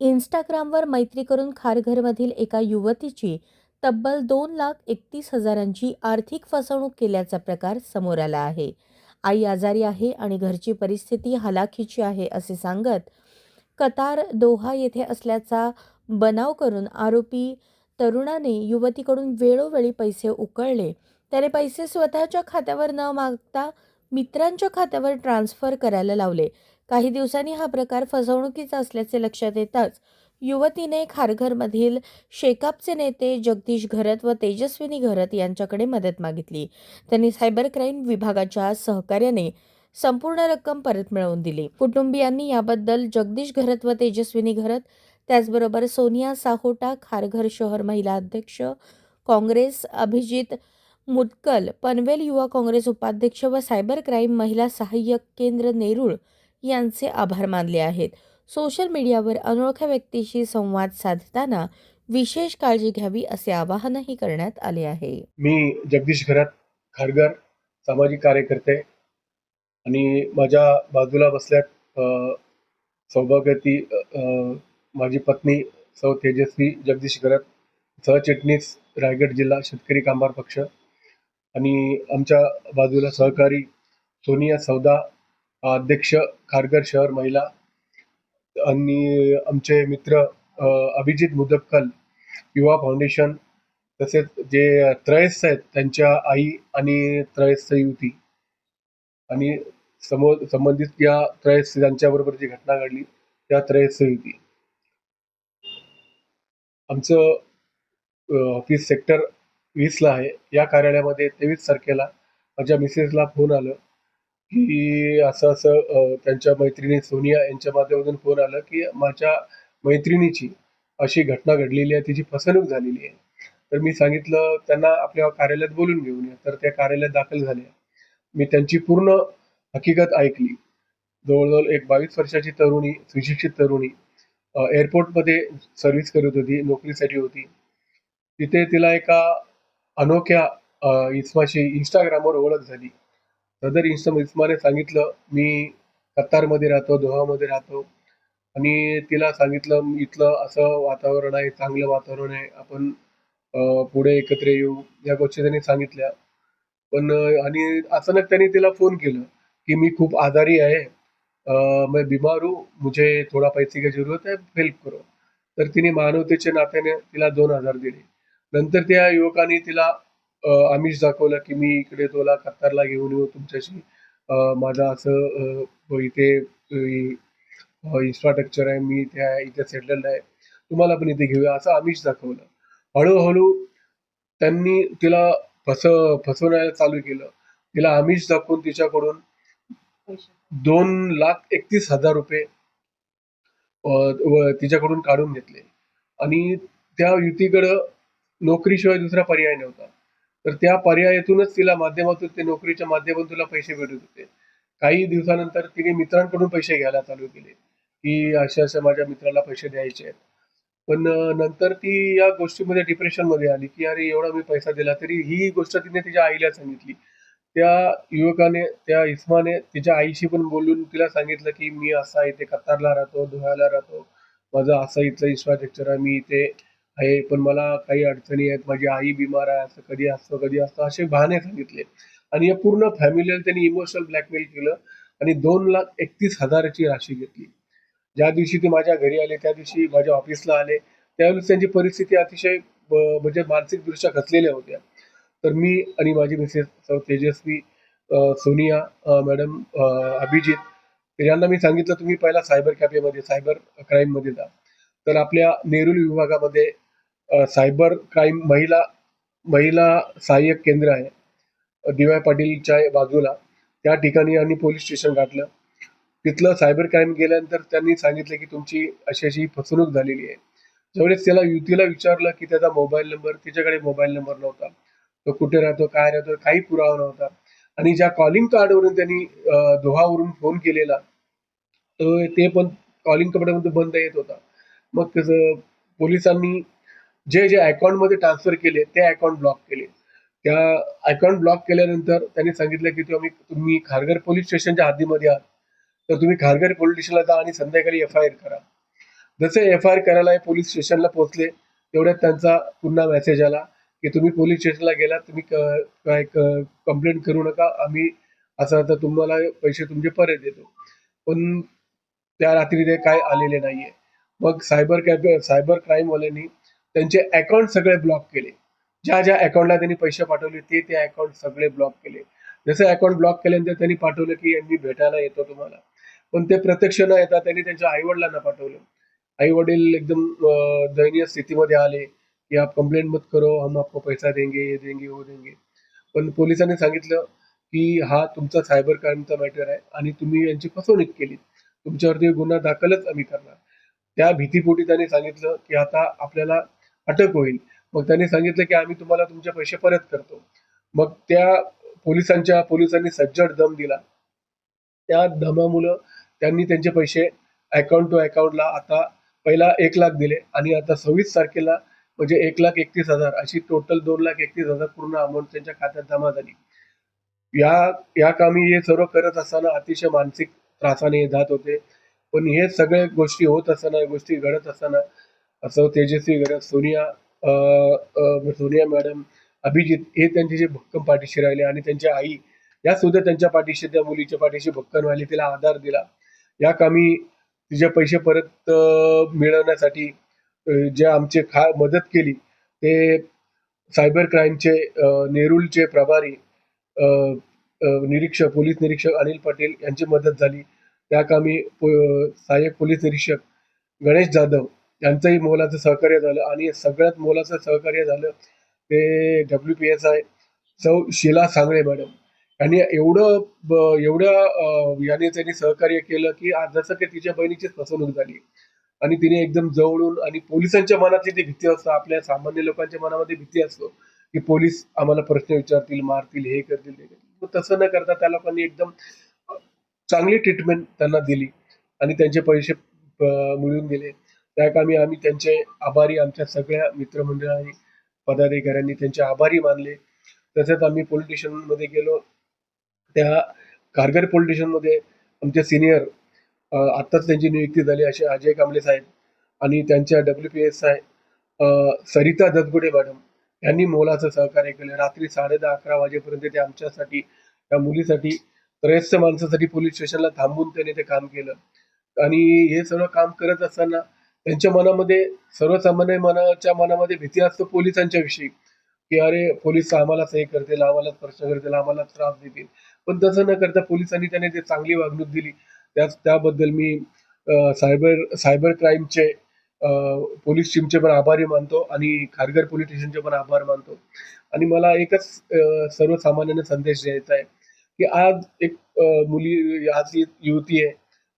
इन्स्टाग्रामवर मैत्री करून खारघरमधील एका युवतीची तब्बल दोन लाख एकतीस हजारांची आर्थिक फसवणूक केल्याचा प्रकार समोर आला आहे. आई आजारी आहे आणि घरची परिस्थिती हलाखीची आहे असे सांगत कतार दोहा येथे असल्याचा बनाव करून आरोपी तरुणाने युवतीकडून वेळोवेळी पैसे उकळले. त्याने पैसे स्वतःच्या खात्यावर न मागता मित्रांच्या खात्यावर ट्रान्स्फर करायला लावले. काही दिवसांनी हा प्रकार फसवणुकीचा असल्याचे लक्षात येताच युवतीने खारघरमधील शेकापचे नेते जगदीश घरत व तेजस्विनी घरत यांच्याकडे मदत मागितली. त्यांनी सायबर क्राईम विभागाच्या सहकार्याने संपूर्ण रक्कम परत मिळवून दिली. कुटुंबियांनी याबद्दल जगदीश घरत व तेजस्विनी घरत त्याचबरोबर सोनिया साहोटा खारघर शहर महिला अध्यक्ष काँग्रेस अभिजित मुदकल पनवेल युवा काँग्रेस उपाध्यक्ष व सायबर क्राईम महिला सहाय्यक केंद्र नेरूळ यांचे आभार मानले आहेत. सोशल मीडियावर अनोळख्या व्यक्तीशी संवाद साधताना विशेष काळजी घ्यावी असे आवाहनही करण्यात आले आहे. मी जगदीश घरात खारगर सामाजिक कार्यकर्ते आणि माझ्या बाजूला बसल्यात सौभाग्यती माझी पत्नी सौ तेजस्वी जगदीश घरात सहचिटणीस रायगड जिल्हा शेतकरी कामगार पक्ष. आणि आमच्या बाजूला सहकारी सोनिया सौदा अध्यक्ष खारघर शहर महिला आणि आमचे मित्र अभिजित मुदक्कल युवा फाउंडेशन तसेच जे त्रयस्थ आहेत त्यांच्या आई आणि त्रयस्थ युती आणि समोर संबंधित या त्रयस्थ ज्यांच्याबरोबर जी घटना घडली त्या त्रयस्थ युती आमचं ऑफिस सेक्टर वीसला आहे. या कार्यालयामध्ये तेवीस तारखेला माझ्या मिसेसला फोन आलं की असं असं त्यांच्या मैत्रिणी सोनिया यांच्या माध्यमातून फोन आलं की माझ्या मैत्रिणीची अशी घटना घडलेली आहे तिची फसवणूक झालेली आहे. तर मी सांगितलं त्यांना आपल्या कार्यालयात बोलून घेऊन या. तर त्या कार्यालयात दाखल झाल्या मी त्यांची पूर्ण हकीकत ऐकली. जवळजवळ एक बावीस वर्षाची तरुणी सुशिक्षित तरुणी एअरपोर्टमध्ये सर्व्हिस करत होती नोकरीसाठी होती. तिथे तिला एका अनोख्या अ, इस्माशी इंस्टाग्रामवर ओळख झाली. सदर इन्स्टा इस्माने सांगितलं मी कतारमध्ये राहतो दोहामध्ये राहतो. आणि तिला सांगितलं इथलं असं वातावरण आहे चांगलं वातावरण आहे. आपण अ, पुढे एकत्र येऊ. या गोष्टी त्यांनी सांगितल्या. पण अ, आणि अचानक त्यांनी तिला फोन केलं की मी खूप आजारी आहे. अ, मैं बीमार हूँ. मुझे थोड़ा पैसे की जरूरत है. हेल्प करो. तर तिने मानवतेच्या नात्याने तिला दोन हजार दिले. नंतर त्या युवकाने तिला आमिष दाखवलं की मी इकडे तुला कतारला घेऊन येऊ तुमच्याशी माझं माझा असं इथे इन्फ्रास्ट्रक्चर आहे मी त्या इथे सेटल्ड आहे तुम्हाला पण इथे घेऊया असं आमिष दाखवलं. हळूहळू त्यांनी तिला फस फसवण्याला चालू केलं. तिला आमिष दाखवून तिच्याकडून दोन लाख एकतीस हजार रुपये व तिच्याकडून काढून घेतले. आणि त्या युतीकडं नोकरीशिवाय दुसरा पर्याय नव्हता. तर त्या पर्यायातूनच तिला माध्यमातून ते नोकरीच्या माध्यमातून तुला पैसे भेटत होते. काही दिवसानंतर तिने मित्रांकडून पैसे घ्यायला चालू केले. की अशा अशा माझ्या मित्राला पैसे द्यायचे आहेत. पण नंतर ती या गोष्टीमध्ये डिप्रेशनमध्ये आली की अरे एवढा मी पैसा दिला तरी ही गोष्ट तिने तिच्या आईला सांगितली. त्या युवकाने त्या इस्माने तिच्या आईशी पण बोलून तिला सांगितलं की मी असा इथे कतारला राहतो धुळ्याला राहतो. माझं असं इथलं इन्फ्रास्ट्रक्चर आहे मी इथे आहे पण मला काही अडचणी आहेत माझी आई बिमार आहे असं कधी असतं कधी असतं असे बहाणे सांगितले. आणि या पूर्ण फॅमिलीला त्यांनी इमोशनल ब्लॅकमेल केलं आणि दोन लाख एकतीस हजाराची राशी घेतली. ज्या दिवशी ते माझ्या घरी आले त्या दिवशी माझ्या ऑफिसला आले. त्यावेळेस त्यांची परिस्थिती अतिशय म्हणजे मानसिकदृष्ट्या खचलेल्या होत्या. तर मी आणि माझी मिसेस तेजस्वी सोनिया मॅडम अभिजित यांना मी सांगितलं तुम्ही पहिला सायबर कॅफेमध्ये सायबर क्राईममध्ये जा. तर आपल्या नेरुल विभागामध्ये सायबर क्राईम महिला महिला सहाय्यक केंद्र आहे डी पाटीलच्या बाजूला. त्या ठिकाणी आम्ही पोलीस स्टेशन गाठलं. तिथलं सायबर क्राईम गेल्यानंतर त्यांनी सांगितलं की तुमची अशी अशी फसवणूक झालेली आहे. ज्यावेळेस त्याला युतीला विचारलं की त्याचा मोबाईल नंबर तिच्याकडे मोबाईल नंबर नव्हता. तो कुठे राहतो काय राहतो काही पुरावा नव्हता. आणि ज्या कॉलिंग कार्डवरून त्यांनी दोहावरून फोन केलेला तर ते पण कॉलिंग कपड्यामध्ये बंद येत होता. मग त्याचं पोलिसांनी जे जे अकाउंटमध्ये ट्रान्सफर केले ते अकाउंट ब्लॉक केले. त्या अकाउंट ब्लॉक केल्यानंतर त्यांनी सांगितलं की तुम्ही तुम्ही खारघर पोलीस स्टेशनच्या हद्दीमध्ये आहात. तर तुम्ही खारघर पोलीस स्टेशनला जा आणि संध्याकाळी एफ आय आर करा. जसे एफ आय आर करायला पोलीस स्टेशनला पोहोचले तेवढ्यात त्यांचा पुन्हा मेसेज आला की तुम्ही पोलीस स्टेशनला गेला तुम्ही काय कंप्लेंट करू नका. आम्ही असं आता तुम्हाला पैसे तुमचे परत देतो. पण त्या रात्री ते काय आलेले नाहीये. मग सायबर कॅब सायबर क्राईमवाल्यांनी त्यांचे अकाउंट सगळे ब्लॉक केले. ज्या ज्या अकाउंटला त्यांनी पैसे पाठवले ते ते अकाउंट सगळे ब्लॉक केले. जसे अकाउंट ब्लॉक केल्यानंतर त्यांनी पाठवलं की मी भेटायला येतो तुम्हाला. पण ते प्रत्यक्ष न येता त्यांनी त्यांच्या आई वडिलांना पाठवलं. आई वडील एकदम दयनीय स्थितीमध्ये आले की आप कंप्लेंट मत करो हम आपको पैसा देंगे ये देंगे वो देंगे. पण पोलिसांनी सांगितलं की हा तुमचा सायबर क्राईमचा मॅटर आहे आणि तुम्ही यांची फसवणूक केली. तुमच्यावरती गुन्हा दाखलच आम्ही करणार. त्या भीतीपोटी त्यांनी सांगितलं की आता आपल्याला अटक होईल. मग त्यांनी सांगितलं की आम्ही तुम्हाला तुमचे पैसे परत करतो. मग त्या पोलिसांच्या पोलिसांनी सज्जड दम दिला. त्या दमामुळं त्यांनी त्यांचे पैसे अकाउंट टू अकाउंटला आता पहिला एक लाख दिले. आणि आता सव्वीस तारखेला म्हणजे एक लाख एकतीस हजार अशी टोटल दोन लाख एकतीस हजार पूर्ण अमाऊंट त्यांच्या खात्यात जमा झाली. या या कामी हे सर्व करत असताना अतिशय मानसिक त्रासाने जात होते. पण हे सगळे गोष्टी होत असताना गोष्टी घडत असताना असं तेजस्वी गणक सोनिया अं, म्हणजे सोनिया मॅडम अभिजित हे त्यांचे जे भक्कम पाठीशी राहिले आणि त्यांच्या आई या सुद्धा त्यांच्या पाठीशी त्या मुलीच्या पाठीशी भक्कम राहिले तिला आधार दिला. या कामी तिचे पैसे परत मिळवण्यासाठी जे आमचे खा मदत केली ते सायबर क्राईमचे अं, नेरूलचे प्रभारी निरीक्षक पोलीस निरीक्षक अनिल पाटील यांची मदत झाली. त्या कामी सहाय्यक पोलीस निरीक्षक गणेश जाधव यांचंही मोलाचं सहकार्य झालं आणि सगळ्यात मोलाचं सहकार्य झालं ते डब्ल्यू पी एस आय सौ शिला सांगळे मॅडम. यांनी एवढं एवढ्या याने त्यांनी सहकार्य केलं की आज जसं की तिच्या बहिणीचीच फसवणूक झाली. आणि तिने एकदम जवळून आणि पोलिसांच्या मनातली ती भीती असतं आपल्या सामान्य लोकांच्या मनामध्ये भीती असतो की पोलीस आम्हाला प्रश्न विचारतील मारतील हे करतील ते करतील. तसं न करता त्या लोकांनी एकदम चांगली ट्रीटमेंट त्यांना दिली आणि त्यांचे पैसे मिळून गेले. त्या कामी आम्ही त्यांचे आभारी आमच्या सगळ्या मित्रमंडळांनी पदाधिकाऱ्यांनी त्यांचे आभारी मानले. तसेच आम्ही पोलीस स्टेशनमध्ये गेलो. त्या कारगर पोलीस स्टेशनमध्ये आमचे सिनियर आत्ताच त्यांची नियुक्ती झाली असे अजय कांबळे साहेब आणि त्यांच्या W P S I Sarita Datgude madam यांनी मोलाचं सहकार्य केलं. रात्री साडे दहा अकरा वाजेपर्यंत ते आमच्यासाठी त्या मुलीसाठी त्रयस्थ माणसासाठी पोलीस स्टेशनला थांबून त्याने ते काम केलं. आणि हे सगळं काम करत असताना त्यांच्या मनामध्ये सर्वसामान्य मनाच्या मनामध्ये भीती असतो पोलिसांच्या विषयी की अरे पोलीस आम्हालाच हे करतील आम्हालाच प्रश्न करतील आम्हाला त्रास देतील. पण तसं न करता पोलिसांनी त्याने ते चांगली वागणूक दिली. त्याच त्याबद्दल मी सायबर सायबर क्राईमचे पोलीस टीमचे पण आभारी मानतो आणि खारघर पोलीस स्टेशनचे पण आभार मानतो. आणि मला एकच सर्वसामान्यांना संदेश द्यायचा आहे की आज एक मुली आज युवती आहे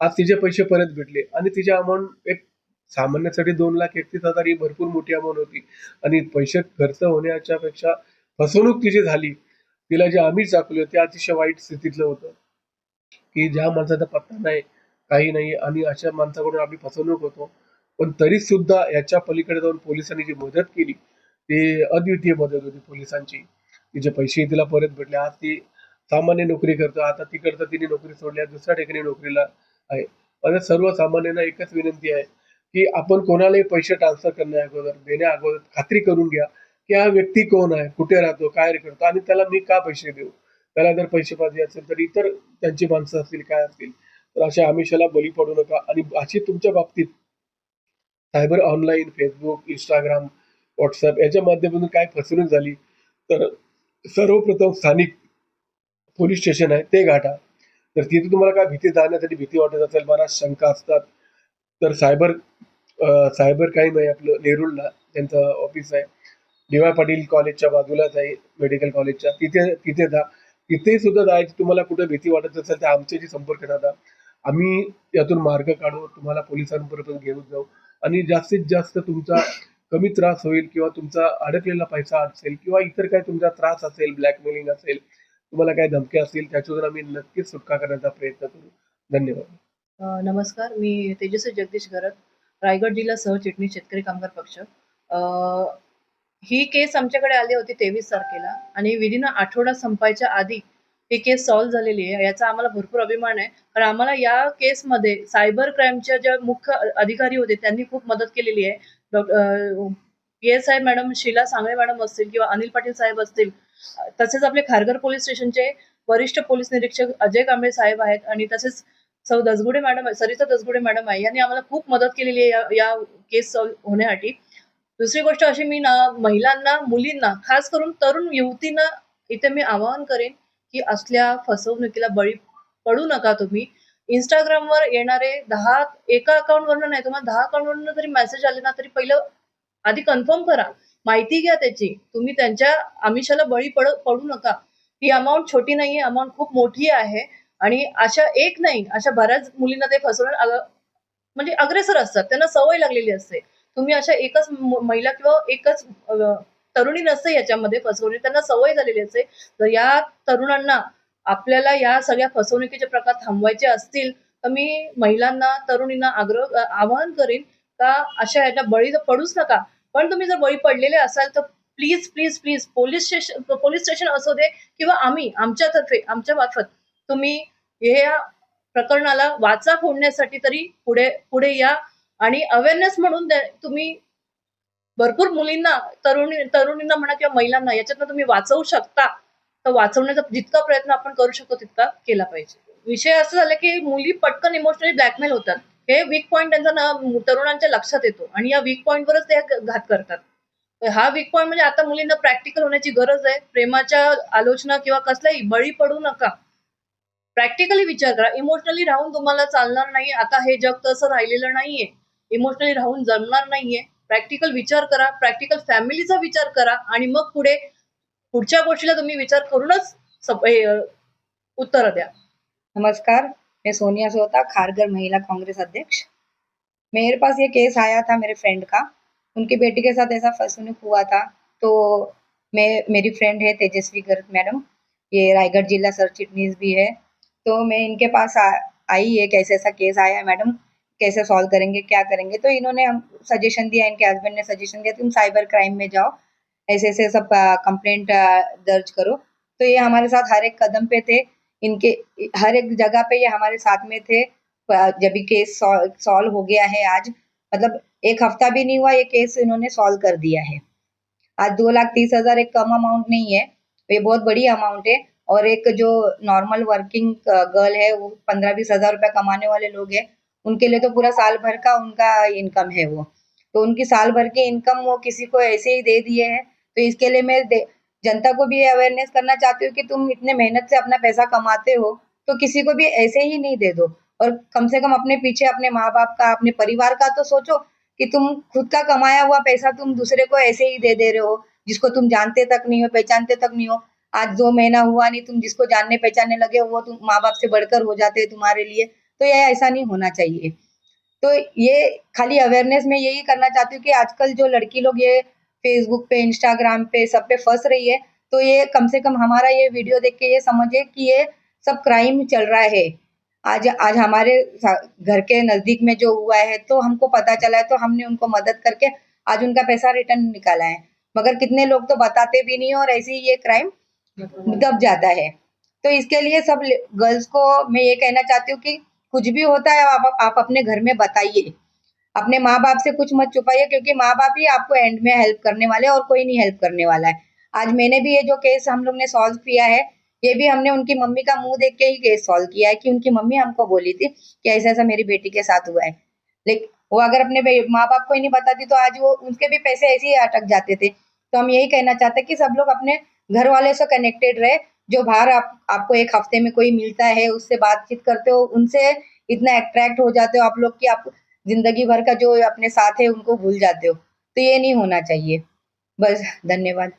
आज तिचे पैसे परत भेटले आणि तिचे अमाऊंट एक सामान्यासाठी दोन लाख एकतीस हजार ही भरपूर मोठी अमाऊंट होती. आणि पैसे खर्च होण्याच्या पेक्षा फसवणूक तिची झाली तिला जे आम्ही दाखवलं ते अतिशय वाईट स्थितीतलं होतं. की ज्या माणसाचा पत्ता नाही काही नाही आणि अशा माणसाकडून आम्ही फसवणूक होतो. पण तरी सुद्धा याच्या पलीकडे जाऊन पोलिसांनी जी मदत केली ती अद्वितीय मदत होती पोलिसांची. तिचे पैसे तिला परत भेटले. आज ती सामान्य नोकरी करतो. आता तिकडचं तिने नोकरी सोडली. दुसऱ्या ठिकाणी नोकरीला आहे. माझ्या सर्वसामान्यांना एकच विनंती आहे. की आपण कोणालाही पैसे ट्रान्सफर करण्या अगोदर देण्या अगोदर खात्री करून घ्या की हा व्यक्ती कोण आहे कुठे राहतो काय करतो आणि त्याला मी का पैसे देऊ? त्याला जर पैसे पाहिजे असेल तर इतर त्यांची माणसं असतील काय असतील तर अशा आमिषाला बळी पडू नका. आणि अशी तुमच्या बाबतीत cyber online Facebook Instagram WhatsApp याच्या माध्यमातून काय फसवणूक झाली तर सर्वप्रथम स्थानिक पोलीस स्टेशन आहे ते गाठा. तर तिथे तुम्हाला काय भीती जाण्यासाठी भीती वाटत असेल बऱ्याच शंका असतात. तर सायबर सायबर काही नाही आपलं नेरूळला त्यांचं ऑफिस आहे. डी वाय पाटील कॉलेजच्या बाजूलाच आहे मेडिकल कॉलेजच्या. तिथे तिथे जा. तिथे सुद्धा जायची तुम्हाला कुठे भीती वाटत असेल तर आमच्याशी संपर्क साधा. आम्ही यातून मार्ग काढू. तुम्हाला पोलिसांपर्यंत घेऊन जाऊ. आणि जास्तीत जास्त तुमचा कमी त्रास होईल किंवा तुमचा अडकलेला पैसा असेल किंवा इतर काय तुमचा त्रास असेल ब्लॅकमेलिंग असेल तुम्हाला काय धमक्या असतील त्याच्यातून आम्ही नक्कीच सुटका करण्याचा प्रयत्न करू. धन्यवाद. नमस्कार मी तेजस्वी जगदीश घरत रायगड जिल्हा सहचिटणीस शेतकरी कामगार पक्ष. ही केस आमच्याकडे आली होती तेवीस तारखेला आणि विदिन आठवडा संपायच्या आधी ही केस सॉल्व्ह झालेली आहे. याचा आम्हाला भरपूर अभिमान आहे. कारण आम्हाला या केसमध्ये सायबर क्राईमच्या ज्या मुख्य अधिकारी होते त्यांनी खूप मदत केलेली आहे. Doctor P S I madam Sheela Sangle madam असतील किंवा अनिल पाटील साहेब असतील तसेच आपले खारघर पोलीस स्टेशनचे वरिष्ठ पोलीस निरीक्षक अजय कांबळे साहेब आहेत आणि तसेच सौ दसगुडे मॅडम सरिता दसगुडे मॅडम आहे यांनी आम्हाला खूप मदत केलेली आहे या- केस सॉल्व्ह होण्यासाठी. दुसरी गोष्ट अशी मी ना महिलांना मुलींना खास करून तरुण युवतींना इथे मी आवाहन करेन की असल्या फसवणुकीला बळी पडू नका तुम्ही. इंस्टाग्रामवर येणारे दहा एका अकाउंटवरनं नाही तुम्हाला दहा अकाउंटवरनं जरी मेसेज आले ना तरी पहिलं आधी कन्फर्म करा. माहिती घ्या त्याची. तुम्ही त्यांच्या आमिषाला बळी पड पडू नका. ही अमाऊंट छोटी नाहीये अमाऊंट खूप मोठी आहे. आणि अशा एक नाही अशा बऱ्याच मुलींना ते फसवणार म्हणजे अग्रेसर असतात. त्यांना सवय लागलेली असते. तुम्ही अशा एकच महिला किंवा एकच तरुणी नसते याच्यामध्ये फसवणूक त्यांना सवय झालेली असते. तर या तरुणांना आपल्याला या सगळ्या फसवणुकीचे प्रकार थांबवायचे असतील तर मी महिलांना तरुणींना आग्रह आवाहन करेन का अशा ह्याच्या बळी तर पडूच नका. पण तुम्ही जर बळी पडलेले असाल तर please please please police station police station असू दे किंवा आम्ही आमच्यातर्फे आमच्या मार्फत तुम्ही हे प्रकरणाला वाचा फोडण्यासाठी तरी पुढे पुढे या. आणि अवेअरनेस म्हणून तुम्ही भरपूर मुलींना तरुणी तरुणींना म्हणा किंवा महिलांना याच्यातनं तुम्ही वाचवू शकता. तर वाचवण्याचा जितका प्रयत्न आपण करू शकतो तितका केला पाहिजे. विषय असं झाला की मुली पटकन इमोशनली ब्लॅकमेल होतात. हे वीक पॉईंट त्यांचा ना तरुणांच्या लक्षात येतो. आणि या वीक पॉईंटवरच ते घात करतात. हा वीक पॉईंट म्हणजे आता मुलींना प्रॅक्टिकल होण्याची गरज आहे. प्रेमाच्या आलोचना किंवा कसलाही बळी पडू नका. प्रॅक्टिकली विचार करा. इमोशनली राहून तुम्हाला चालणार नाही आता हे जग तसं राहिलेलं नाहीये. इमोशनली राहून जमणार नाहीये. प्रॅक्टिकल विचार करा. प्रॅक्टिकल फॅमिलीचा विचार करा. आणि मग पुढे पुढच्या गोष्टीला तुम्ही विचार करूनच उत्तर द्या. नमस्कार. मैं सोनिया सोता खारगर महिला कांग्रेस अध्यक्ष. मेरे पास ये केस आया था मेरे फ्रेंड का. उनकी बेटी के साथ ऐसा फसुनुक हुआ था. तो मैं मेरी फ्रेंड है तेजस्वी गर्ग मैडम. ये रायगढ़ जिला सर चिटनीस भी है. तो मैं इनके पास आ, आई एक ऐसा ऐसा केस आया मैडम कैसे सॉल्व करेंगे क्या करेंगे? तो इन्होंने हम सजेशन दिया इनके हस्बैंड ने सजेशन दिया तुम साइबर क्राइम में जाओ ऐसे ऐसे सब कंप्लेंट दर्ज करो। तो ये हमारे साथ हर एक कदम पे थे इनके हर एक जगह पे ये हमारे साथ में थे जब भी केस सॉल्व हो गया है आज मतलब एक हफ़्ता भी नहीं हुआ ये केस इन्होंने सॉल्व कर दिया है। आज दो लाख तीस हज़ार एक कम अमाउंट नहीं है ये बहुत बड़ी अमाउंट है और एक जो नॉर्मल वर्किंग गर्ल है, वो पंद्रह बीस हज़ार रुपया कमाने वाले लोग हैं, उनके लिए तो पूरा साल भर का उनका इनकम है वो। तो उनकी साल भर की इनकम वो किसी को ऐसे ही दे दिए हैं तो इसके लिए मैं जनता को भी अवेयरनेस करना चाहती हूँ कि तुम इतने मेहनत से अपना पैसा कमाते हो तो किसी को भी ऐसे ही नहीं दे दो। और कम से कम अपने पीछे अपने माँ बाप का, अपने परिवार का तो सोचो कि तुम खुद का कमाया हुआ पैसा तुम दूसरे को ऐसे ही दे दे रहे हो, जिसको तुम जानते तक नहीं हो, पहचानते तक नहीं हो। आज दो महीना हुआ नहीं, तुम जिसको जानने पहचानने लगे वो तुम माँ बाप से बढ़कर हो जाते हैं तुम्हारे लिए। तो ये ऐसा नहीं होना चाहिए। तो ये खाली अवेयरनेस में यही करना चाहती हूँ कि आजकल जो लड़की लोग ये फेसबुक पे इंस्टाग्राम पे सब पे फंस रही है तो ये कम से कम हमारा ये वीडियो देख के ये समझे कि ये सब क्राइम चल रहा है। आज आज हमारे घर के नज़दीक में जो हुआ है तो हमको पता चला है तो हमने उनको मदद करके आज उनका पैसा रिटर्न निकाला है। मगर कितने लोग तो बताते भी नहीं और ऐसे ही ये क्राइम दब जाता है। तो इसके लिए सब गर्ल्स को मैं ये कहना चाहती हूँ कि कुछ भी होता है आप, आप अपने घर में बताइए। अपने माँ बाप से कुछ मत छुपाइए क्योंकि माँ बाप ही आपको एंड में हेल्प करने वाले और कोई नहीं हेल्प करने वाला है। आज मैंने भी ये जो केस हम लोग ने सॉल्व किया है ये भी हमने उनकी मम्मी का मुँह देख के ही केस सॉल्व किया है कि उनकी मम्मी हमको बोली थी कि ऐसा ऐसा मेरी बेटी के साथ हुआ है। लेकिन वो अगर अपने माँ बाप को ही नहीं बताती तो आज वो उनके भी पैसे ऐसे ही अटक जाते थे। तो हम यही कहना चाहते हैं कि सब लोग अपने घर वाले से कनेक्टेड रहे, जो बाहर आप, आपको एक हफ़्ते में कोई मिलता है, उससे बातचीत करते हो, उनसे इतना अट्रैक्ट हो जाते हो आप लोग की आप ज़िंदगी भर का जो अपने साथ है, उनको भूल जाते हो। तो ये नहीं होना चाहिए। बस, धन्यवाद।